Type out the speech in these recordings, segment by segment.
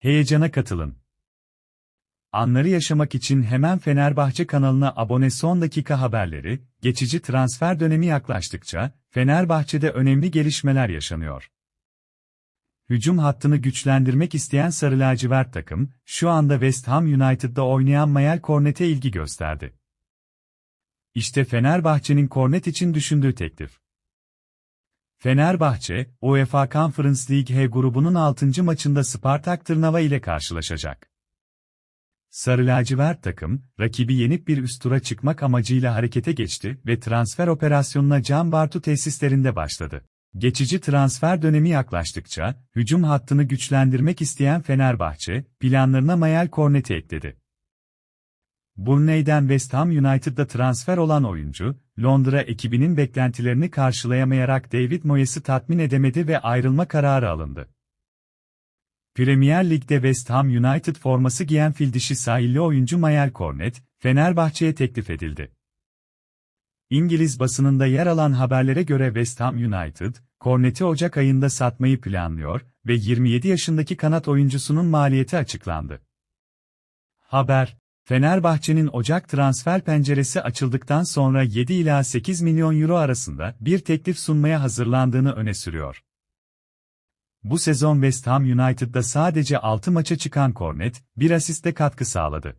Heyecana katılın. Anları yaşamak için hemen Fenerbahçe kanalına abone son dakika haberleri, geçici transfer dönemi yaklaştıkça, Fenerbahçe'de önemli gelişmeler yaşanıyor. Hücum hattını güçlendirmek isteyen Sarı Lacivert takım, şu anda West Ham United'da oynayan Mayel Kornet'e ilgi gösterdi. İşte Fenerbahçe'nin Kornet için düşündüğü teklif. Fenerbahçe, UEFA Conference League H grubunun 6. maçında Spartak Tırnava ile karşılaşacak. Sarı lacivert takım, rakibi yenip bir üst tura çıkmak amacıyla harekete geçti ve transfer operasyonuna Can Bartu tesislerinde başladı. Geçici transfer dönemi yaklaştıkça, hücum hattını güçlendirmek isteyen Fenerbahçe, planlarına Mayel Kornet'i ekledi. Burnley'den West Ham United'da transfer olan oyuncu, Londra ekibinin beklentilerini karşılayamayarak David Moyes'i tatmin edemedi ve ayrılma kararı alındı. Premier Lig'de West Ham United forması giyen fil dişi sahilli oyuncu Mayel Cornet, Fenerbahçe'ye teklif edildi. İngiliz basınında yer alan haberlere göre West Ham United, Cornet'i Ocak ayında satmayı planlıyor ve 27 yaşındaki kanat oyuncusunun maliyeti açıklandı. Haber, Fenerbahçe'nin Ocak transfer penceresi açıldıktan sonra 7 ila 8 milyon euro arasında bir teklif sunmaya hazırlandığını öne sürüyor. Bu sezon West Ham United'da sadece 6 maça çıkan Cornet, bir asiste katkı sağladı.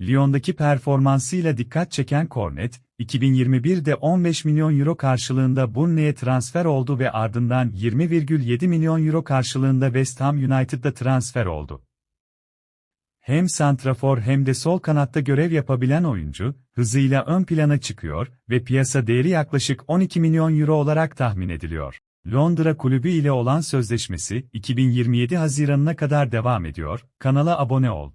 Lyon'daki performansıyla dikkat çeken Cornet, 2021'de 15 milyon euro karşılığında Burnley'e transfer oldu ve ardından 20,7 milyon euro karşılığında West Ham United'da transfer oldu. Hem santrafor hem de sol kanatta görev yapabilen oyuncu, hızıyla ön plana çıkıyor ve piyasa değeri yaklaşık 12 milyon euro olarak tahmin ediliyor. Londra kulübü ile olan sözleşmesi 2027 Haziran'ına kadar devam ediyor. Kanala abone ol.